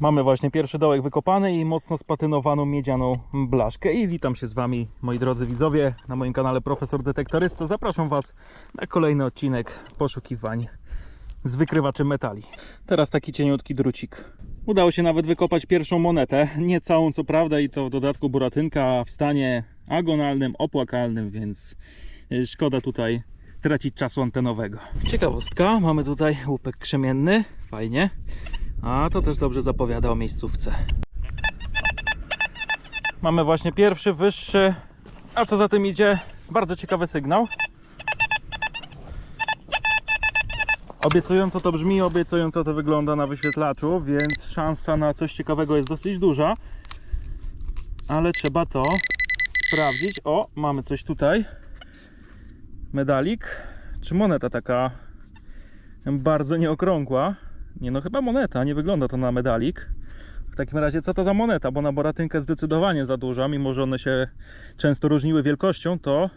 Mamy właśnie pierwszy dołek wykopany i mocno spatynowaną miedzianą blaszkę. I witam się z Wami, moi drodzy widzowie, na moim kanale Profesor Detektorysta. Zapraszam Was na kolejny odcinek poszukiwań z wykrywaczem metali. Teraz taki cieniutki drucik. Udało się nawet wykopać pierwszą monetę. Nie całą, co prawda, i to w dodatku buratynka w stanie agonalnym, opłakalnym, więc y, szkoda tutaj tracić czasu antenowego. Ciekawostka, mamy tutaj łupek krzemienny, fajnie. A to też dobrze zapowiada o miejscówce. Mamy właśnie pierwszy, wyższy, a co za tym idzie, bardzo ciekawy sygnał. Obiecująco to brzmi, obiecująco to wygląda na wyświetlaczu, więc szansa na coś ciekawego jest dosyć duża. Ale trzeba to sprawdzić. O, mamy coś tutaj. Medalik. Czy moneta taka bardzo nieokrągła? Nie no, chyba moneta, nie wygląda to na medalik. W takim razie co to za moneta? Bo na boratynkę zdecydowanie za duża, mimo że one się często różniły wielkością, to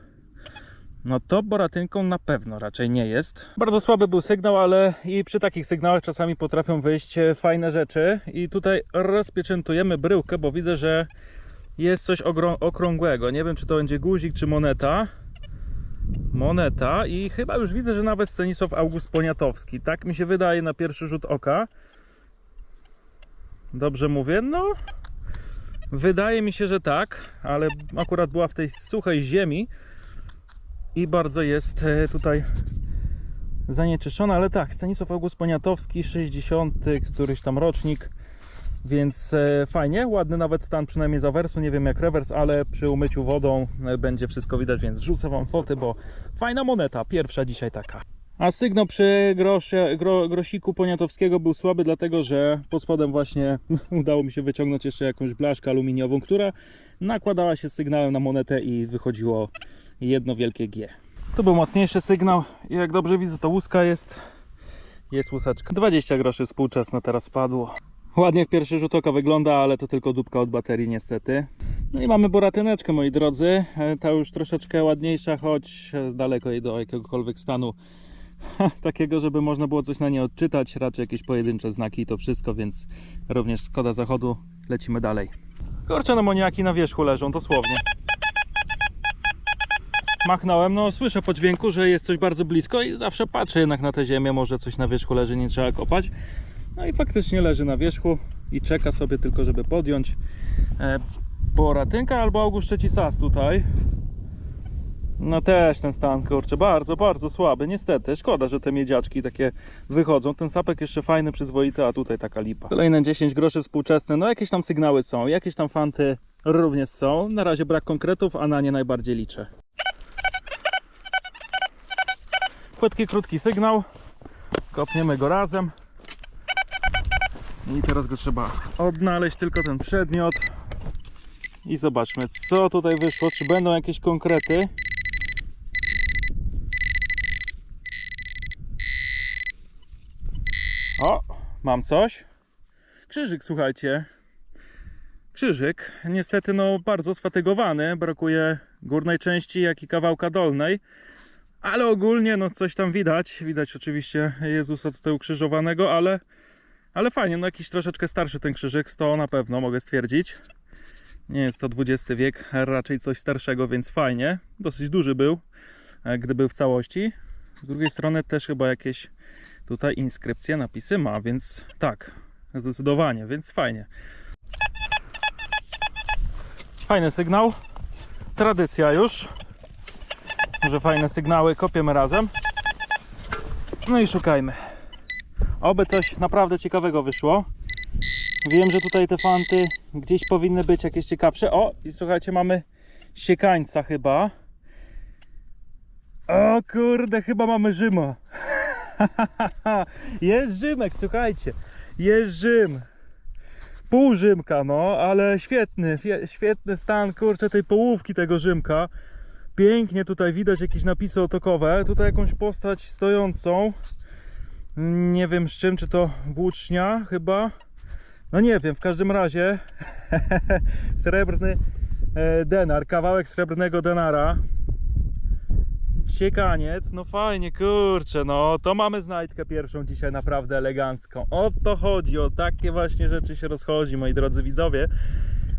no to boratynką na pewno raczej nie jest. Bardzo słaby był sygnał, ale i przy takich sygnałach czasami potrafią wyjść e, fajne rzeczy. I tutaj rozpieczętujemy bryłkę, bo widzę, że jest coś okrągłego. Nie wiem, czy to będzie guzik, czy moneta. Moneta i chyba już widzę, że nawet Stanisław August Poniatowski. Tak mi się wydaje na pierwszy rzut oka. Dobrze mówię? No, wydaje mi się, że tak, ale akurat była w tej suchej ziemi i bardzo jest e, tutaj zanieczyszczona, ale tak, Stanisław August Poniatowski, 60, któryś tam rocznik, więc e, fajnie, ładny nawet stan przynajmniej za wersu, nie wiem jak rewers, ale przy umyciu wodą e, będzie wszystko widać, więc wrzucę Wam foty, bo fajna moneta, pierwsza dzisiaj taka. A sygnał przy grosie, gro, grosiku Poniatowskiego był słaby, dlatego że pod spodem właśnie udało mi się wyciągnąć jeszcze jakąś blaszkę aluminiową, która nakładała się z sygnałem na monetę i wychodziło jedno wielkie G. To był mocniejszy sygnał i jak dobrze widzę to łuska jest. Jest łuseczka. 20 groszy współczesne teraz spadło. Ładnie w pierwszy rzut oka wygląda, ale to tylko dupka od baterii niestety. No i mamy boratyneczkę moi drodzy. E, Ta już troszeczkę ładniejsza, choć daleko jej do jakiegokolwiek stanu takiego, żeby można było coś na nie odczytać. Raczej jakieś pojedyncze znaki i to wszystko, więc również szkoda zachodu. Lecimy dalej. Kurczę, no moniaki na wierzchu leżą, dosłownie machnąłem, no słyszę po dźwięku, że jest coś bardzo blisko i zawsze patrzę jednak na tę ziemię, może coś na wierzchu leży, nie trzeba kopać. No i faktycznie leży na wierzchu i czeka sobie tylko, żeby podjąć e, boratynka albo August III Sas tutaj. No też ten stan, kurczę, bardzo, bardzo słaby, niestety. Szkoda, że te miedziaczki takie wychodzą. Ten sapek jeszcze fajny, przyzwoity, a tutaj taka lipa. Kolejne 10 groszy współczesne, no jakieś tam sygnały są, jakieś tam fanty również są. Na razie brak konkretów, a na nie najbardziej liczę. Płytki, krótki sygnał. Kopniemy go razem. I teraz go trzeba odnaleźć, tylko ten przedmiot. I zobaczmy, co tutaj wyszło. Czy będą jakieś konkrety? O, mam coś. Krzyżyk, słuchajcie. Krzyżyk. Niestety, no, bardzo sfatygowany. Brakuje górnej części, jak i kawałka dolnej. Ale ogólnie no coś tam widać. Widać oczywiście Jezusa tutaj ukrzyżowanego, ale, ale fajnie, no jakiś troszeczkę starszy ten krzyżyk, to na pewno mogę stwierdzić. Nie jest to XX wiek, raczej coś starszego, więc fajnie. Dosyć duży był, e, gdy był w całości. Z drugiej strony też chyba jakieś tutaj inskrypcje, napisy ma, więc tak, zdecydowanie, więc fajnie. Fajny sygnał. Tradycja już że fajne sygnały, kopiemy razem. No i szukajmy. Oby coś naprawdę ciekawego wyszło. Wiem, że tutaj te fanty gdzieś powinny być jakieś ciekawsze. O, i słuchajcie, mamy siekańca chyba. O kurde, chyba mamy Rzyma. Jest Rzymek, słuchajcie. Jest Rzym. Pół Rzymka, no, ale świetny, świetny stan, kurczę, tej połówki tego Rzymka. Pięknie tutaj widać jakieś napisy otokowe. Tutaj jakąś postać stojącą. Nie wiem z czym, czy to włócznia chyba. No nie wiem, w każdym razie srebrny e, denar, kawałek srebrnego denara. Siekaniec, no fajnie, kurczę, no to mamy znajdkę pierwszą dzisiaj naprawdę elegancką. O to chodzi, o takie właśnie rzeczy się rozchodzi, moi drodzy widzowie.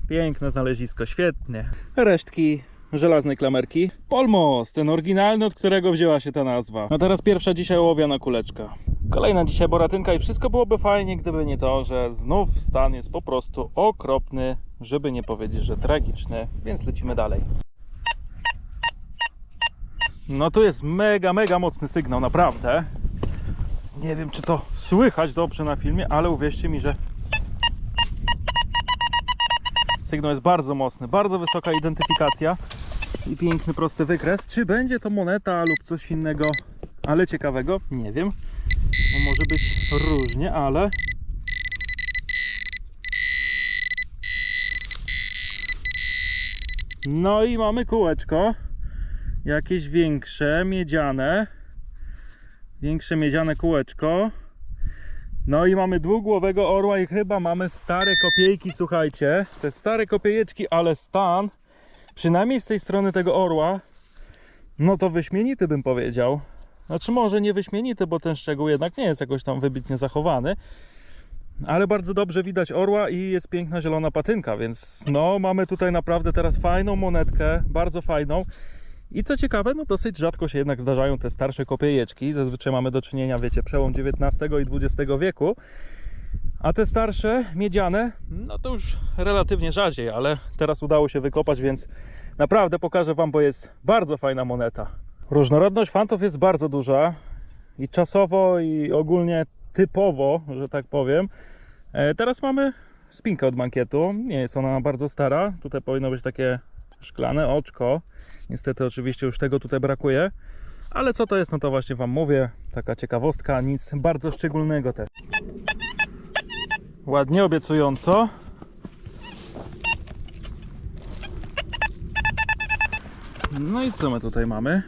Piękne znalezisko, świetnie. Resztki żelaznej klamerki. Polmos, ten oryginalny, od którego wzięła się ta nazwa. No teraz pierwsza dzisiaj ołowiana kuleczka. Kolejna dzisiaj boratynka i wszystko byłoby fajnie, gdyby nie to, że znów stan jest po prostu okropny, żeby nie powiedzieć, że tragiczny, więc lecimy dalej. No tu jest mega, mega mocny sygnał, naprawdę. Nie wiem, czy to słychać dobrze na filmie, ale uwierzcie mi, że sygnał jest bardzo mocny, bardzo wysoka identyfikacja i piękny, prosty wykres. Czy będzie to moneta lub coś innego, ale ciekawego? Nie wiem. No może być różnie, ale No i mamy kółeczko. Jakieś większe, miedziane. Większe miedziane kółeczko. No i mamy dwugłowego orła i chyba mamy stare kopiejki, słuchajcie. Te stare kopiejeczki, ale stan, przynajmniej z tej strony tego orła, no to wyśmienity bym powiedział. Znaczy może nie wyśmienity, bo ten szczegół jednak nie jest jakoś tam wybitnie zachowany. Ale bardzo dobrze widać orła i jest piękna zielona patynka, więc no mamy tutaj naprawdę teraz fajną monetkę, bardzo fajną. I co ciekawe, no dosyć rzadko się jednak zdarzają te starsze kopiejeczki. Zazwyczaj mamy do czynienia, wiecie, przełom XIX i XX wieku. A te starsze, miedziane, no to już relatywnie rzadziej, ale teraz udało się wykopać, więc naprawdę pokażę Wam, bo jest bardzo fajna moneta. Różnorodność fantów jest bardzo duża i czasowo, i ogólnie typowo, że tak powiem. E, Teraz mamy spinkę od mankietu. Nie jest ona bardzo stara. Tutaj powinno być takie szklane oczko. Niestety oczywiście już tego tutaj brakuje. Ale co to jest, no to właśnie Wam mówię. Taka ciekawostka, nic bardzo szczególnego też. Ładnie, obiecująco. No i co my tutaj mamy?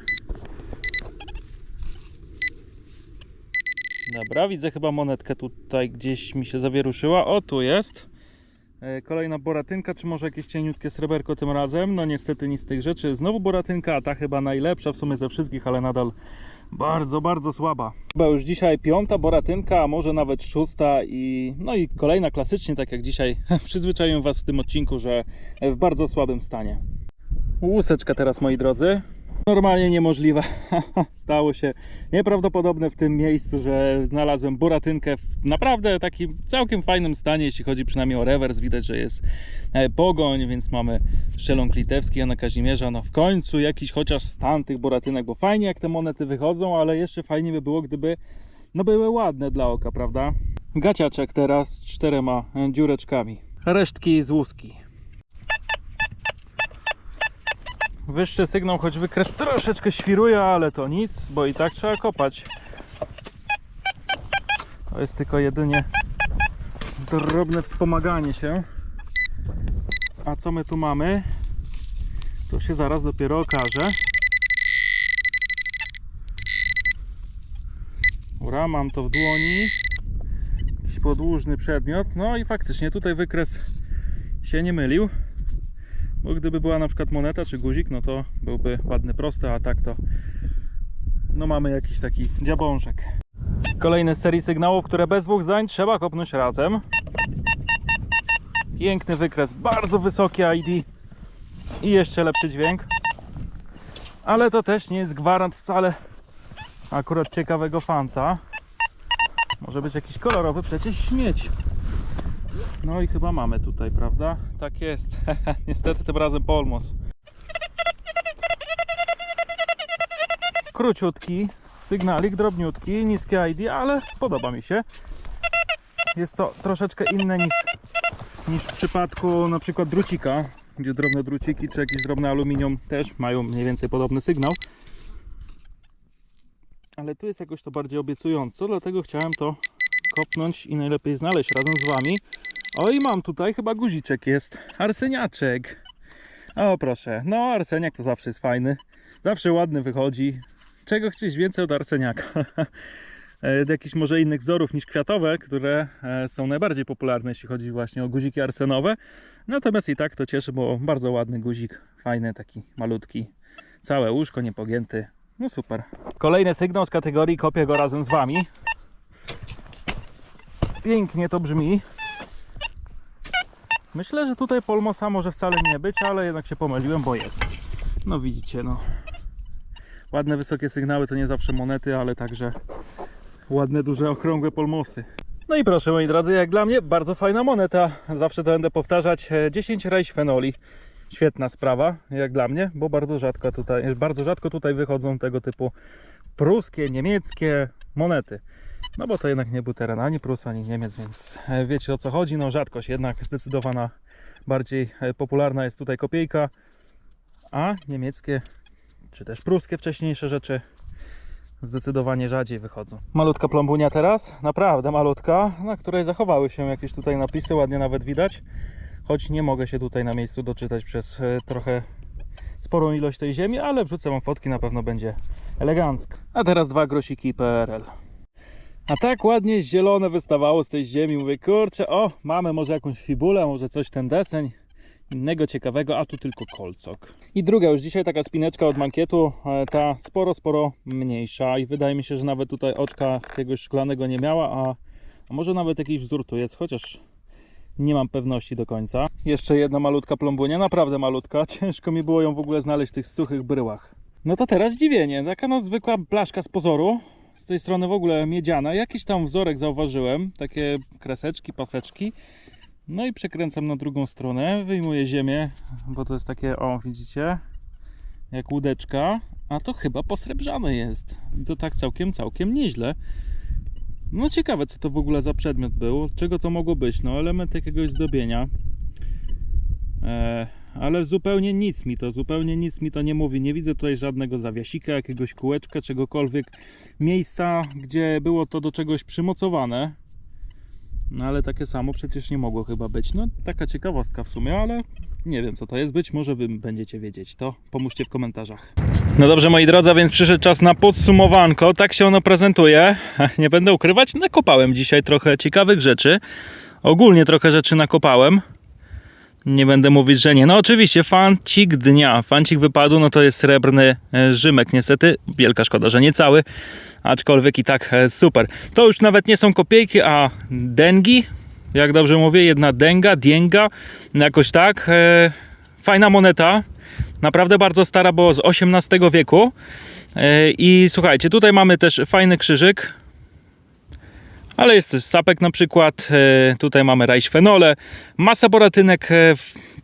Dobra, widzę chyba monetkę tutaj gdzieś mi się zawieruszyła. O, tu jest. E, Kolejna boratynka, czy może jakieś cieniutkie sreberko tym razem? No niestety nic z tych rzeczy. Znowu boratynka, ta chyba najlepsza w sumie ze wszystkich, ale nadal bardzo, bardzo słaba. Chyba już dzisiaj piąta boratynka, a może nawet szósta i no i kolejna klasycznie, tak jak dzisiaj przyzwyczaiłem Was w tym odcinku, że w bardzo słabym stanie. Łuseczka teraz, moi drodzy. Normalnie niemożliwe. Stało się nieprawdopodobne w tym miejscu, że znalazłem boratynkę w naprawdę takim całkiem fajnym stanie, jeśli chodzi przynajmniej o rewers. Widać, że jest e, pogoń, więc mamy szeląg litewski Jana Kazimierza. No w końcu jakiś chociaż stan tych boratynek, bo fajnie jak te monety wychodzą, ale jeszcze fajnie by było, gdyby no były ładne dla oka, prawda? Gaciaczek teraz z czterema e, dziureczkami. Resztki z łuski. Wyższy sygnał, choć wykres troszeczkę świruje, ale to nic, bo i tak trzeba kopać. To jest tylko jedynie drobne wspomaganie się. A co my tu mamy? To się zaraz dopiero okaże. Ura, mam to w dłoni. Jakiś podłużny przedmiot. No i faktycznie tutaj wykres się nie mylił. Bo gdyby była na przykład moneta czy guzik, no to byłby ładny, prosty, a tak to no mamy jakiś taki dziabążek. Kolejny z serii sygnałów, które bez dwóch zdań trzeba kopnąć razem. Piękny wykres, bardzo wysoki ID i jeszcze lepszy dźwięk. Ale to też nie jest gwarant wcale akurat ciekawego fanta. Może być jakiś kolorowy przecież śmieć. No i chyba mamy tutaj, prawda? Tak jest. Niestety tym razem Polmos. Króciutki sygnalik, drobniutki, niskie ID, ale podoba mi się. Jest to troszeczkę inne niż, niż w przypadku na przykład drucika, gdzie drobne druciki czy jakieś drobne aluminium też mają mniej więcej podobny sygnał. Ale tu jest jakoś to bardziej obiecująco, dlatego chciałem to kopnąć i najlepiej znaleźć razem z Wami. O i mam tutaj chyba guziczek jest. Arseniaczek. O proszę. No arseniak to zawsze jest fajny. Zawsze ładny wychodzi. Czego chcieć więcej od arseniaka? E, Jakichś może innych wzorów niż kwiatowe, które e, są najbardziej popularne, jeśli chodzi właśnie o guziki arsenowe. Natomiast i tak to cieszy, bo bardzo ładny guzik. Fajny, taki malutki. Całe łóżko niepogięty. No super. Kolejny sygnał z kategorii kopię go razem z wami. Pięknie to brzmi. Myślę, że tutaj Polmosa może wcale nie być, ale jednak się pomyliłem, bo jest. No widzicie, no. Ładne, wysokie sygnały to nie zawsze monety, ale także ładne, duże, okrągłe Polmosy. No i proszę moi drodzy, jak dla mnie bardzo fajna moneta. Zawsze to będę powtarzać. E, 10 rejś fenoli. Świetna sprawa, jak dla mnie, bo bardzo rzadko tutaj, bardzo rzadko tutaj wychodzą tego typu pruskie, niemieckie monety. No bo to jednak nie był teren ani Prus, ani Niemiec, więc e, wiecie o co chodzi. No rzadkość jednak zdecydowana, bardziej e, popularna jest tutaj kopiejka, a niemieckie czy też pruskie wcześniejsze rzeczy zdecydowanie rzadziej wychodzą. Malutka plombunia teraz, naprawdę malutka, na której zachowały się jakieś tutaj napisy, ładnie nawet widać, choć nie mogę się tutaj na miejscu doczytać przez e, trochę sporą ilość tej ziemi, ale wrzucę wam fotki, na pewno będzie elegancko. A teraz dwa grosiki PRL. A tak ładnie zielone wystawało z tej ziemi. Mówię, kurczę, o, mamy może jakąś fibulę, może coś ten deseń innego ciekawego, a tu tylko kolcok. I druga już dzisiaj taka spineczka od mankietu, e, ta sporo, sporo mniejsza i wydaje mi się, że nawet tutaj oczka jakiegoś szklanego nie miała, a, może nawet jakiś wzór tu jest, chociaż nie mam pewności do końca. Jeszcze jedna malutka plombunia, naprawdę malutka, ciężko mi było ją w ogóle znaleźć w tych suchych bryłach. No to teraz zdziwienie, taka no zwykła blaszka z pozoru, z tej strony w ogóle miedziana, jakiś tam wzorek zauważyłem, takie kreseczki, paseczki, no i przekręcam na drugą stronę, wyjmuję ziemię, bo to jest takie, o widzicie, jak łódeczka, a to chyba posrebrzane jest. I to tak całkiem, całkiem nieźle. No ciekawe, co to w ogóle za przedmiot był, czego to mogło być, no element jakiegoś zdobienia. E, ale zupełnie nic mi to, zupełnie nic mi to nie mówi. Nie widzę tutaj żadnego zawiasika, jakiegoś kółeczka, czegokolwiek. Miejsca, gdzie było to do czegoś przymocowane. No ale takie samo przecież nie mogło chyba być. No taka ciekawostka w sumie, ale nie wiem co to jest. Być może wy będziecie wiedzieć. To pomóżcie w komentarzach. No dobrze moi drodzy, więc przyszedł czas na podsumowanko. Tak się ono prezentuje. Nie będę ukrywać, nakopałem dzisiaj trochę ciekawych rzeczy. Ogólnie trochę rzeczy nakopałem. Nie będę mówić, że nie. No oczywiście, fancik dnia. Fancik wypadł, no to jest srebrny e, Rzymek. Niestety, wielka szkoda, że nie cały, aczkolwiek i tak e, super. To już nawet nie są kopiejki, a dengi. Jak dobrze mówię, jedna denga, dienga, jakoś tak. E, Fajna moneta. Naprawdę bardzo stara, bo z XVIII wieku. I słuchajcie, tutaj mamy też fajny krzyżyk. Ale jest też sapek na przykład, e, tutaj mamy rajś fenole, masa boratynek, e,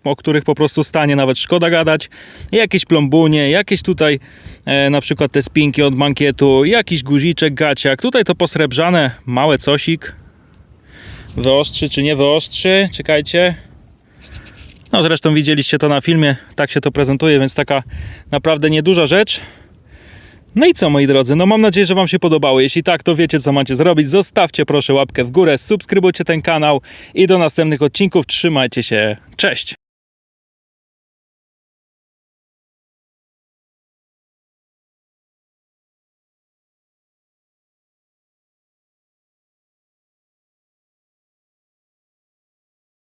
o których po prostu stanie nawet szkoda gadać, jakieś plombunie, jakieś tutaj e, na przykład te spinki od mankietu, jakiś guziczek, gaciak, tutaj to posrebrzane, małe cosik, wyostrzy czy nie wyostrzy, czekajcie. No zresztą widzieliście to na filmie, tak się to prezentuje, więc taka naprawdę nieduża rzecz. No i co moi drodzy, no mam nadzieję, że Wam się podobało. Jeśli tak, to wiecie co macie zrobić. Zostawcie proszę łapkę w górę, subskrybujcie ten kanał i do następnych odcinków. Trzymajcie się, cześć!